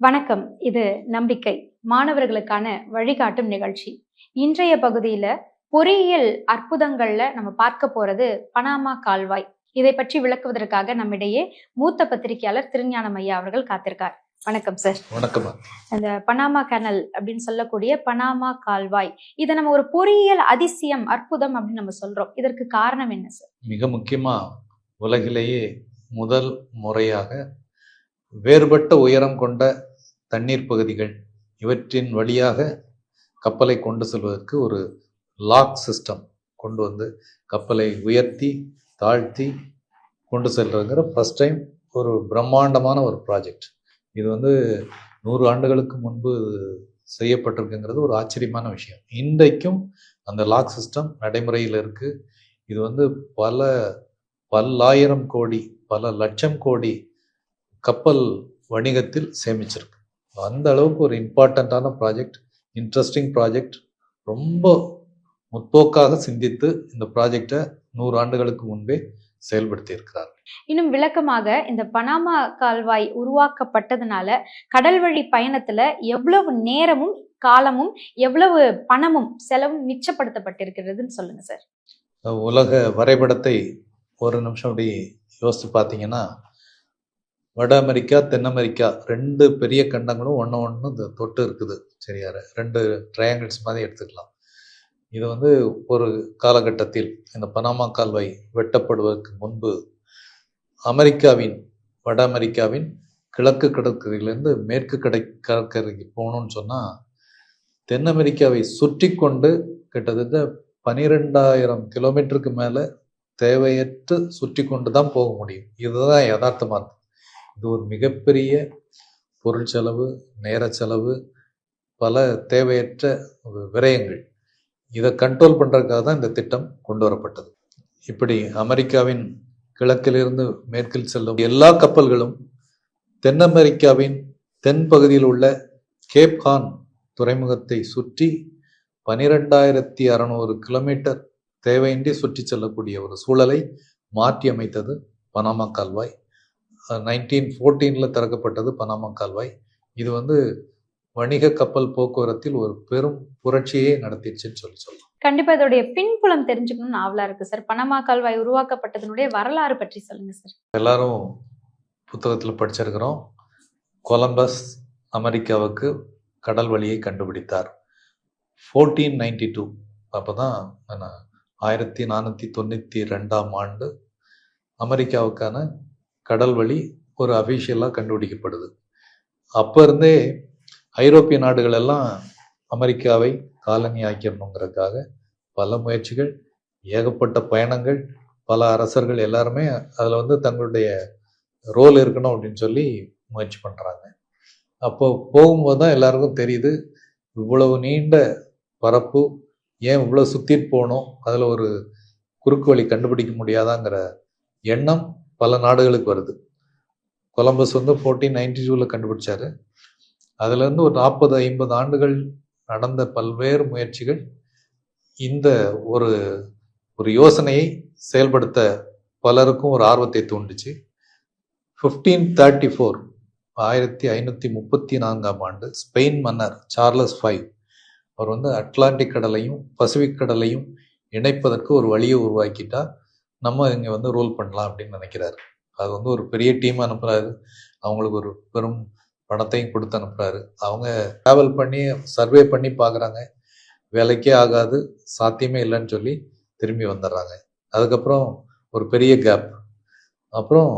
வணக்கம். இது நம்பிக்கை மாணவர்களுக்கான வழிகாட்டும் நிகழ்ச்சி. இன்றைய பகுதியில பொறியியல் அற்புதங்கள்ல நம்ம பார்க்க போறது பனாமா கால்வாய். இதை பற்றி விளக்குவதற்காக நம்மிடையே மூத்த பத்திரிகையாளர் திருஞானம் ஐயா அவர்கள் காத்திருக்கார். வணக்கம் சார். வணக்கம் இந்த பனாமா கேனல் அப்படின்னு சொல்லக்கூடிய பனாமா கால்வாய். இதை நம்ம ஒரு பொறியியல் அதிசயம் அற்புதம் அப்படின்னு நம்ம சொல்றோம். இதற்கு காரணம் என்ன சார்? மிக முக்கியமா உலகிலேயே முதல் முறையாக வேறுபட்ட உயரம் கொண்ட தண்ணீர் பகுதிகள் இவற்றின் வழியாக கப்பலை கொண்டு செல்வதற்கு ஒரு லாக் சிஸ்டம் கொண்டு வந்து கப்பலை உயர்த்தி தாழ்த்தி கொண்டு செல்றதுங்கிற ஃபர்ஸ்ட் டைம் ஒரு பிரம்மாண்டமான ஒரு ப்ராஜெக்ட் இது வந்து நூறு ஆண்டுகளுக்கு முன்பு செய்யப்பட்டிருக்குங்கிறது ஒரு ஆச்சரியமான விஷயம். இன்றைக்கும் அந்த லாக் சிஸ்டம் நடைமுறையில் இருக்குது இது வந்து பல பல்லாயிரம் கோடி பல லட்சம் கோடி கப்பல் வணிகத்தில் சேமிச்சிருக்கு. அந்த அளவுக்கு ஒரு இம்பார்ட்டண்ட்டான ப்ராஜெக்ட் இன்ட்ரெஸ்டிங் ப்ராஜெக்ட் ரொம்ப முற்போக்காக சிந்தித்து இந்த ப்ராஜெக்டை நூறு ஆண்டுகளுக்கு முன்பே செயல்படுத்தி இருக்கிறார் இன்னும் விளக்கமாக இந்த பனாமா கால்வாய் உருவாக்கப்பட்டதுனால கடல் வழி பயணத்துல எவ்வளவு நேரமும் காலமும் எவ்வளவு பணமும் செலவும் மிச்சப்படுத்தப்பட்டிருக்கிறதுன்னு சொல்லுங்க சார். உலக வரைபடத்தை ஒரு நிமிஷம் அப்படி யோசித்து பார்த்தீங்கன்னா வட அமெரிக்கா தென் அமெரிக்கா ரெண்டு பெரிய கண்டங்களும் ஒன்று ஒன்று தொட்டு இருக்குது. சரியா ரெண்டு ட்ரையாங்கிள்ஸ் மாதிரி எடுத்துக்கலாம். இது வந்து ஒரு காலகட்டத்தில் இந்த பனாமா கால்வாய் வெட்டப்படுவதற்கு முன்பு அமெரிக்காவின் வட அமெரிக்காவின் கிழக்கு கடற்கரையிலேருந்து மேற்கு கடை கடற்கரைக்கு போகணும்னு சொன்னால் தென் அமெரிக்காவை சுற்றி கொண்டு கிட்டத்தட்ட பனிரெண்டாயிரம் கிலோமீட்டருக்கு மேலே தேவையற்று சுற்றி கொண்டு தான் போக முடியும். இதுதான் யதார்த்தமாக இருக்குது இது ஒரு மிகப்பெரிய பொருள் செலவு நேர செலவு பல தேவையற்ற விரயங்கள். இதை கண்ட்ரோல் பண்ணுறதுக்காக தான் இந்த திட்டம் கொண்டு வரப்பட்டது. இப்படி அமெரிக்காவின் கிழக்கிலிருந்து மேற்கில் செல்லும் எல்லா கப்பல்களும் தென் அமெரிக்காவின் தென் பகுதியில் உள்ள கேப் ஹான் துறைமுகத்தை சுற்றி பனிரெண்டாயிரத்தி அறநூறு கிலோமீட்டர் தேவையின்றி சுற்றி செல்லக்கூடிய ஒரு சூழலை மாற்றி அமைத்தது பனாமா கால்வாய். நைன்டீன் ஃபோர்டீனில் திறக்கப்பட்டது பனாமா கால்வாய். இது வந்து வணிக கப்பல் போக்குவரத்தில் ஒரு பெரும் புரட்சியே நடத்திடுச்சுன்னு சொல்லி சொல்லலாம். கண்டிப்பா இதோடைய பின்புலம் தெரிஞ்சுக்கணும்னு ஆவலா இருக்கு சார். பனாமா கால்வாய் உருவாக்கப்பட்டதனுடைய வரலாறு பற்றி சொல்லுங்க சார். எல்லாரும் புத்தகத்தில் படிச்சிருக்கிறோம். கொலம்பஸ் அமெரிக்காவுக்கு கடல் வழியை கண்டுபிடித்தார். ஃபோர்டீன் நைன்டி டூ அப்போ தான் ஆயிரத்தி நானூற்றி தொண்ணூற்றி ரெண்டாம் ஆண்டு அமெரிக்காவுக்கான கடல் வழி ஒரு அஃபிஷியலாக கண்டுபிடிக்கப்படுது. அப்போ இருந்தே ஐரோப்பிய நாடுகள் எல்லாம் அமெரிக்காவை காலனி ஆக்கிடணுங்கிறதுக்காக பல முயற்சிகள் ஏகப்பட்ட பயணங்கள் பல அரசர்கள் எல்லாருமே அதில் வந்து தங்களுடைய ரோல் இருக்கணும் அப்படின்னு சொல்லி முயற்சி பண்ணுறாங்க அப்போ போகும்போது தான் எல்லாருக்கும் தெரியுது இவ்வளவு நீண்ட பரப்பு ஏன் இவ்வளோ சுற்றிட்டு போகணும் அதில் ஒரு குறுக்கு வழி கண்டுபிடிக்க முடியாதாங்கிற எண்ணம் பல நாடுகளுக்கு வருது. கொலம்பஸ் வந்து ஃபோர்டீன் நைன்டி டூவில் கண்டுபிடிச்சாரு. அதுலேருந்து ஒரு நாற்பது ஐம்பது ஆண்டுகள் நடந்த பல்வேறு முயற்சிகள் இந்த ஒரு ஒரு யோசனையை செயல்படுத்த பலருக்கும் ஒரு ஆர்வத்தை தூண்டுச்சு. ஃபிஃப்டீன் தேர்ட்டி ஃபோர் ஆயிரத்தி ஐநூற்றி முப்பத்தி நான்காம் ஆண்டு ஸ்பெயின் மன்னர் சார்லஸ் ஃபைவ் அவர் வந்து அட்லாண்டிக் கடலையும் பசிபிக் கடலையும் இணைப்பதற்கு ஒரு வழியை உருவாக்கிட்டார். நம்ம இங்கே வந்து ரூல் பண்ணலாம் அப்படின்னு நினைக்கிறாரு. அது வந்து ஒரு பெரிய டீம் அனுப்புகிறாரு அவங்களுக்கு ஒரு பெரும் பணத்தையும் கொடுத்து அனுப்புகிறாரு அவங்க ட்ராவல் பண்ணி சர்வே பண்ணி பார்க்குறாங்க. வேலைக்கே ஆகாது சாத்தியமே இல்லைன்னு சொல்லி திரும்பி வந்துடுறாங்க. அதுக்கப்புறம் ஒரு பெரிய கேப் அப்புறம்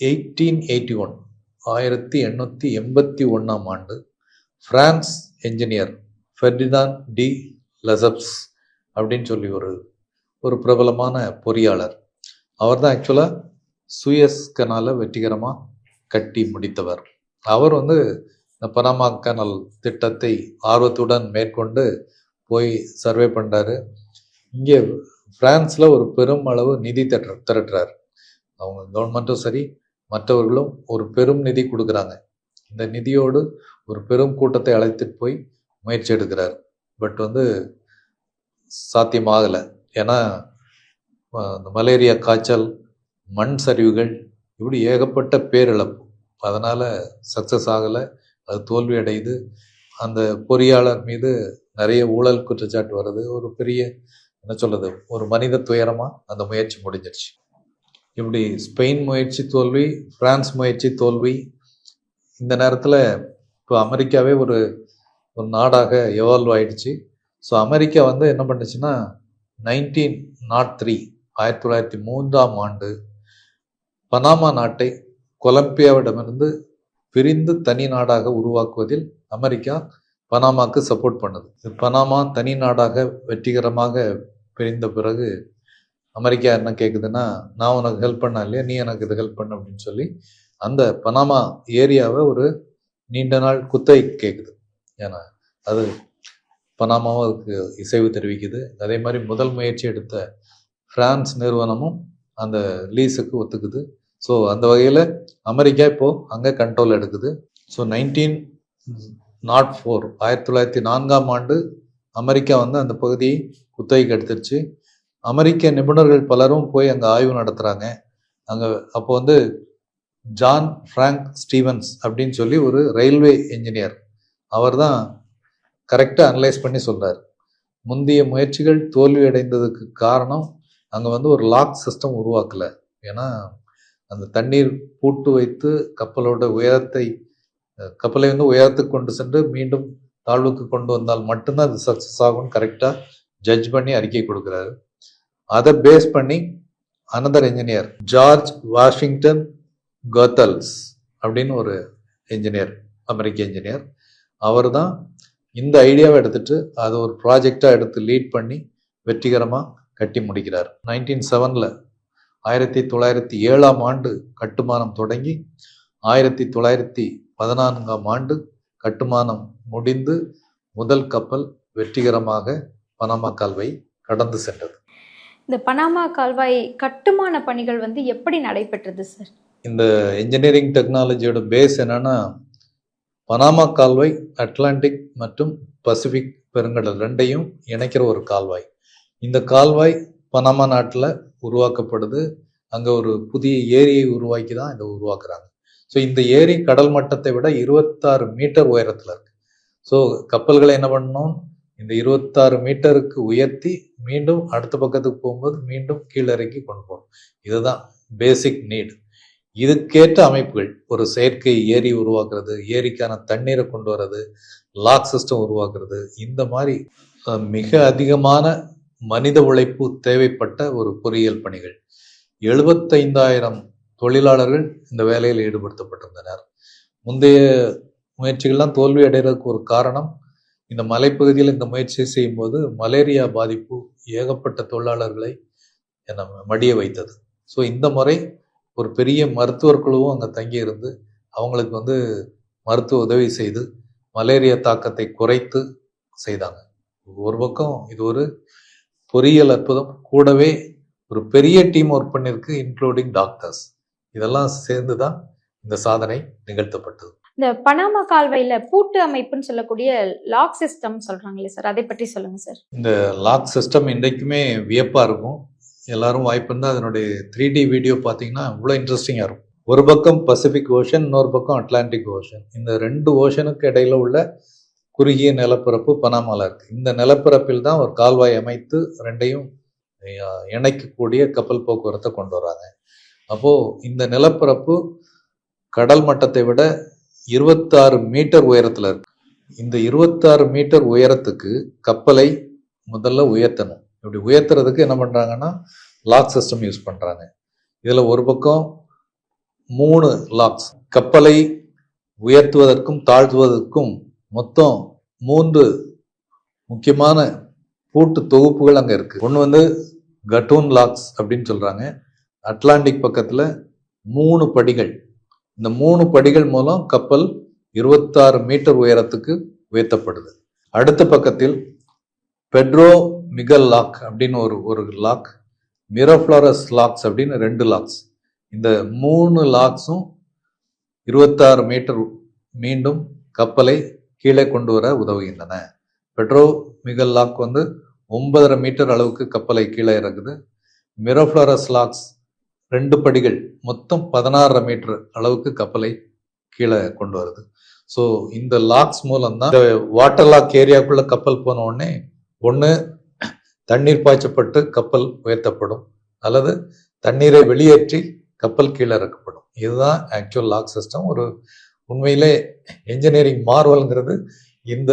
எயிட்டீன் எயிட்டி ஒன் ஆயிரத்தி எண்ணூற்றி எண்பத்தி ஒன்றாம் ஆண்டு France engineer Ferdinand de Lesseps அப்படின்னு சொல்லி ஒரு ஒரு பிரபலமான பொறியாளர். அவர் தான் ஆக்சுவலாக சுயஸ் கனாலை வெற்றிகரமாக கட்டி முடித்தவர். அவர் வந்து இந்த பனாமா கனல் திட்டத்தை ஆர்வத்துடன் மேற்கொண்டு போய் சர்வே பண்ணுறாரு இங்கே பிரான்ஸில் ஒரு பெரும் அளவு நிதி திர திரட்டுறாரு. அவங்க கவர்மெண்ட்டும் சரி மற்றவர்களும் ஒரு பெரும் நிதி கொடுக்குறாங்க. இந்த நிதியோடு ஒரு பெரும் கூட்டத்தை அழைத்துட்டு போய் முயற்சி எடுக்கிறார். பட் வந்து சாத்தியமாகலை. ஏன்னா இந்த மலேரியா காய்ச்சல் மண் சரிவுகள் இப்படி ஏகப்பட்ட பேரிழப்பு. அதனால் சக்ஸஸ் ஆகலை. அது தோல்வி அடையுது அந்த பொறியாளர் மீது நிறைய ஊழல் குற்றச்சாட்டு வர்றது ஒரு பெரிய என்ன சொல்கிறது ஒரு மனித துயரமாக அந்த முயற்சி முடிஞ்சிருச்சு. இப்படி ஸ்பெயின் முயற்சி தோல்வி பிரான்ஸ் முயற்சி தோல்வி இந்த நேரத்தில் இப்போ அமெரிக்காவே ஒரு ஒரு நாடாக எவால்வ் ஆயிடுச்சு. ஸோ அமெரிக்கா வந்து என்ன பண்ணுச்சுன்னா நைன்டீன் நாட் த்ரீ ஆயிரத்தி தொள்ளாயிரத்தி மூன்றாம் ஆண்டு பனாமா நாட்டை கொலம்பியாவிடமிருந்து பிரிந்து தனி நாடாக உருவாக்குவதில் அமெரிக்கா பனாமாக்கு சப்போர்ட் பண்ணுது. பனாமா தனி நாடாக வெற்றிகரமாக பிரிந்த பிறகு அமெரிக்கா என்ன கேட்குதுன்னா நான் உனக்கு ஹெல்ப் பண்ண இல்லையா? நீ எனக்கு இது ஹெல்ப் பண்ண அப்படின்னு சொல்லி அந்த பனாமா ஏரியாவை ஒரு நீண்ட நாள் குத்தை கேட்குது ஏன்னா அது பனாமாவும் அதுக்கு இசைவு தெரிவிக்குது. அதே மாதிரி முதல் முயற்சி எடுத்த பிரான்ஸ் நிறுவனமும் அந்த லீஸுக்கு ஒத்துக்குது. ஸோ அந்த வகையில் அமெரிக்கா இப்போது அங்கே கண்ட்ரோல் எடுக்குது. ஸோ நைன்டீன் நாட் ஃபோர் ஆயிரத்தி தொள்ளாயிரத்தி நான்காம் ஆண்டு அமெரிக்கா வந்து அந்த பகுதியை குத்தகைக்கு எடுத்துருச்சு. அமெரிக்க நிபுணர்கள் பலரும் போய் அங்கே ஆய்வு நடத்துகிறாங்க அங்கே அப்போ வந்து ஜான் ஃப்ராங்க் ஸ்டீவன்ஸ் அப்படின்னு சொல்லி ஒரு ரயில்வே இன்ஜினியர் அவர் தான் கரெக்டாக அனலைஸ் பண்ணி சொல்கிறார் முந்தைய முயற்சிகள் தோல்வி அடைந்ததுக்கு காரணம் அங்கே வந்து ஒரு லாக் சிஸ்டம் உருவாக்கலை. ஏன்னா அந்த தண்ணீர் பூட்டு வைத்து கப்பலோட உயரத்தை கப்பலை வந்து உயரத்துக்கு கொண்டு சென்று மீண்டும் தாழ்வுக்கு கொண்டு வந்தால் மட்டும்தான் அது சக்ஸஸ் ஆகும்னு கரெக்டாக ஜட்ஜ் பண்ணி அறிக்கை கொடுக்குறாரு. அதை பேஸ் பண்ணி another engineer George Washington Goethals அப்படின்னு ஒரு இன்ஜினியர் அமெரிக்க இன்ஜினியர் அவர் தான் இந்த ஐடியாவை எடுத்துட்டு அது ஒரு ப்ராஜெக்டாக எடுத்து லீட் பண்ணி வெற்றிகரமாக கட்டி முடிக்கிறார். நைன்டீன் செவனில் ஆயிரத்தி தொள்ளாயிரத்தி ஏழாம் ஆண்டு கட்டுமானம் தொடங்கி ஆயிரத்தி தொள்ளாயிரத்தி பதினான்காம் ஆண்டு கட்டுமானம் முடிந்து முதல் கப்பல் வெற்றிகரமாக பனாமா கால்வை கடந்து சென்றது. இந்த பனாமா கால்வாய் கட்டுமான பணிகள் வந்து எப்படி நடைபெற்றது சார்? இந்த இன்ஜினியரிங் டெக்னாலஜியோட பேஸ் என்னன்னா பனாமா கால்வாய் அட்லாண்டிக் மற்றும் பசிபிக் பெருங்கடல் ரெண்டையும் இணைக்கிற ஒரு கால்வாய். இந்த கால்வாய் பனாமா நாட்டில் உருவாக்கப்படுது. அங்கே ஒரு புதிய ஏரியை உருவாக்கி தான் இதை உருவாக்குறாங்க. ஸோ இந்த ஏரி கடல் மட்டத்தை விட இருபத்தாறு மீட்டர் உயரத்தில் இருக்கு. ஸோ கப்பல்களை என்ன பண்ணணும்? இந்த இருபத்தாறு மீட்டருக்கு உயர்த்தி மீண்டும் அடுத்த பக்கத்துக்கு போகும்போது மீண்டும் கீழிறக்கி கொண்டு போகணும். இதுதான் பேசிக் நீட் இதுக்கேற்ற அமைப்புகள். ஒரு செயற்கை ஏரி உருவாக்குறது ஏரிக்கான தண்ணீரை கொண்டு வர்றது லாக் சிஸ்டம் உருவாக்குறது. இந்த மாதிரி மிக அதிகமான மனித உழைப்பு தேவைப்பட்ட ஒரு பொறியியல் பணிகள். எழுபத்தைந்தாயிரம் தொழிலாளர்கள் இந்த வேலையில் ஈடுபடுத்தப்பட்டிருந்தனர். முந்தைய முயற்சிகள்லாம் தோல்வி அடைகிறதுக்கு ஒரு காரணம் இந்த மலைப்பகுதியில் இந்த முயற்சி செய்யும்போது மலேரியா பாதிப்பு ஏகப்பட்ட தொழிலாளர்களை நம்ம மடிய வைத்தது. ஸோ இந்த முறை ஒரு பெரிய மருத்துவர் குழுவும் அங்கே தங்கி இருந்து அவங்களுக்கு வந்து மருத்துவ உதவி செய்து மலேரியா தாக்கத்தை குறைத்து செய்தாங்க. ஒரு பக்கம் இது ஒரு பொறியியல் அற்புதம் கூடவே ஒரு பெரிய டீம் ஒர்க் பண்ணிருக்கு இன்க்ளூடிங் டாக்டர்ஸ் இதெல்லாம் சேர்ந்து தான் இந்த சாதனை நிகழ்த்தப்பட்டது. இந்த பனாமா கால்வாயில பூட்டு அமைப்புன்னு சொல்லக்கூடிய லாக் சிஸ்டம் சொல்றாங்களே சார் அதை பற்றி சொல்லுங்க சார். இந்த லாக் சிஸ்டம் இன்றைக்குமே வியப்பாக இருக்கும். எல்லாரும் வாய்ப்பு இருந்தால் அதனுடைய த்ரீ டி வீடியோ பார்த்தீங்கன்னா இவ்வளோ இன்ட்ரெஸ்டிங்காக இருக்கும். ஒரு பக்கம் பசிபிக் ஓஷன் இன்னொரு பக்கம் அட்லாண்டிக் ஓஷன் இந்த ரெண்டு ஓஷனுக்கு இடையில் உள்ள குறுகிய நிலப்பரப்பு பனாமால இருக்குது இந்த நிலப்பரப்பில் தான் ஒரு கால்வாய் அமைத்து ரெண்டையும் இணைக்கக்கூடிய கப்பல் போக்குவரத்தை கொண்டு வராங்க. அப்போது இந்த நிலப்பரப்பு கடல் மட்டத்தை விட இருபத்தாறு மீட்டர் உயரத்தில் இருக்கு. இந்த இருபத்தாறு மீட்டர் உயரத்துக்கு கப்பலை முதல்ல உயர்த்தணும். இப்படி உயர்த்துறதுக்கு என்ன பண்ணுறாங்கன்னா லாக் சிஸ்டம் யூஸ் பண்ணுறாங்க இதில் ஒரு பக்கம் மூணு லாக்ஸ் கப்பலை உயர்த்துவதற்கும் தாழ்த்துவதற்கும் மொத்தம் மூன்று முக்கியமான பூட்டு தொகுப்புகள் அங்கே இருக்குது ஒன்று வந்து கட்டூன் லாக்ஸ் அப்படின்னு சொல்கிறாங்க அட்லாண்டிக் பக்கத்தில் மூணு படிகள். இந்த மூணு படிகள் மூலம் கப்பல் இருபத்தாறு மீட்டர் உயரத்துக்கு உயர்த்தப்படுது. அடுத்த பக்கத்தில் பெட்ரோ மிகல் லாக் அப்படின்னு ஒரு ஒரு லாக் மிரோஃப்ளாரஸ் லாக்ஸ் அப்படின்னு ரெண்டு லாக்ஸ் இந்த மூணு லாக்ஸும் இருபத்தாறு மீட்டர் மீண்டும் கப்பலை கீழே கொண்டு வர உதவுகின்றன. பெட்ரோ மிகல் லாக் வந்து ஒன்பதரை மீட்டர் அளவுக்கு கப்பலை கீழே இறக்குது. மிரோஃப்ளாரஸ் லாக்ஸ் ரெண்டு படிகள் மொத்தம் பதினாறரை மீட்டர் அளவுக்கு கப்பலை கீழே கொண்டு வருது. ஸோ இந்த லாக்ஸ் மூலம்தான் இந்த வாட்டர் லாக் ஏரியாக்குள்ளே கப்பல் போன உடனே ஒன்று தண்ணீர் பாய்ச்சப்பட்டு கப்பல் உயர்த்தப்படும். அல்லது தண்ணீரை வெளியேற்றி கப்பல் கீழே இறக்கப்படும். இதுதான் ஆக்சுவல் லாக் சிஸ்டம் ஒரு உண்மையிலே என்ஜினியரிங் மார்வல்ங்கிறது இந்த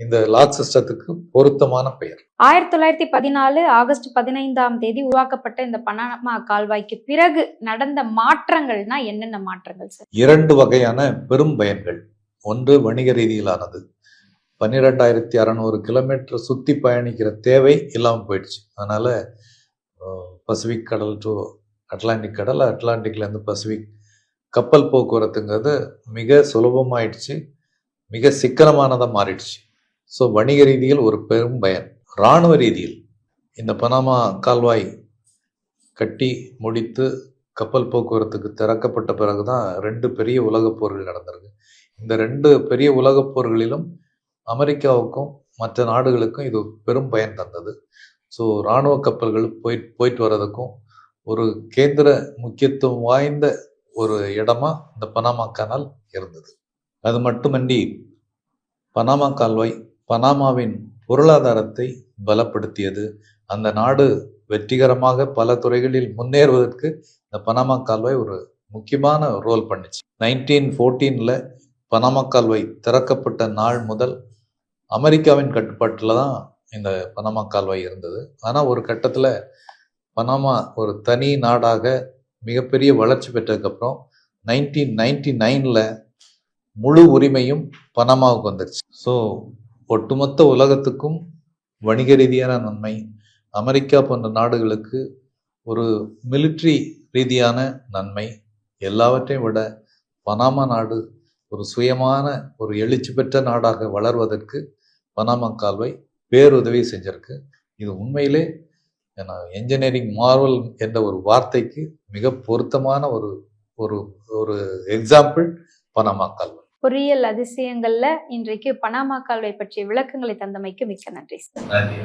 இந்த லாக் சிஸ்டத்துக்கு பொருத்தமான பெயர். ஆயிரத்தி தொள்ளாயிரத்தி பதினாலு ஆகஸ்ட் பதினைந்தாம் தேதி உருவாக்கப்பட்ட இந்த பனாமா கால்வாய்க்கு பிறகு நடந்த மாற்றங்கள்னா என்னென்ன மாற்றங்கள் சார் இரண்டு வகையான பெரும் பயன்கள். ஒன்று வணிக ரீதியிலானது பன்னிரெண்டாயிரத்தி அறநூறு கிலோமீட்டர் சுற்றி பயணிக்கிற தேவை இல்லாமல் போயிடுச்சு. அதனால் பசிபிக் கடல் டு அட்லாண்டிக் கடல் அட்லாண்டிக்லேருந்து பசிபிக் கப்பல் போக்குவரத்துங்கிறது மிக சுலபமாயிடுச்சு. மிக சிக்கனமானதாக மாறிடுச்சு. ஸோ வணிக ரீதியில் ஒரு பெரும் பயன். இராணுவ ரீதியில் இந்த பனாமா கால்வாய் கட்டி முடித்து கப்பல் போக்குவரத்துக்கு திறக்கப்பட்ட பிறகு தான் ரெண்டு பெரிய உலகப் போர்கள் நடந்திருக்கு. இந்த ரெண்டு பெரிய உலகப் போர்களிலும் அமெரிக்காவுக்கும் மற்ற நாடுகளுக்கும் இது பெரும் பயன் தந்தது. ஸோ இராணுவ கப்பல்கள் போய் போயிட்டு வர்றதுக்கும் ஒரு கேந்திர முக்கியத்துவம் வாய்ந்த ஒரு இடமா இந்த பனாமா கனால் இருந்தது. அது மட்டுமன்றி பனாமா கால்வாய் பனாமாவின் பொருளாதாரத்தை பலப்படுத்தியது. அந்த நாடு வெற்றிகரமாக பல துறைகளில் முன்னேறுவதற்கு இந்த பனாமா கால்வாய் ஒரு முக்கியமான ரோல் பண்ணுச்சு. நைன்டீன் ஃபோர்டீனில் பனாமா கால்வாய் திறக்கப்பட்ட நாள் முதல் அமெரிக்காவின் கட்டுப்பாட்டில் தான் இந்த பனாமா கால்வாய் இருந்தது. ஆனால் ஒரு கட்டத்தில் பனாமா ஒரு தனி நாடாக மிகப்பெரிய வளர்ச்சி பெற்றதுக்கப்புறம் நைன்டீன் நைன்டி நைனில் முழு உரிமையும் பனாமாவுக்கு வந்துருச்சு. ஸோ ஒட்டுமொத்த உலகத்துக்கும் வணிக ரீதியான நன்மை அமெரிக்கா போன்ற நாடுகளுக்கு ஒரு மிலிட்ரி ரீதியான நன்மை எல்லாவற்றையும் விட பனாமா நாடு ஒரு சுயமான ஒரு எழுச்சி பெற்ற நாடாக வளர்வதற்கு பனாமா கால்வாய் பேருதவி செஞ்சிருக்கு. இது உண்மையிலே என்ஜினியரிங் மார்வல் என்ற ஒரு வார்த்தைக்கு மிக பொருத்தமான ஒரு ஒரு ஒரு எக்ஸாம்பிள் பனாமா கால்வாய். பொறியியல் அதிசயங்கள்ல இன்றைக்கு பனாமா கால்வாய் பற்றிய விளக்கங்களை தந்தமைக்கு மிக்க நன்றி. சார் நன்றி.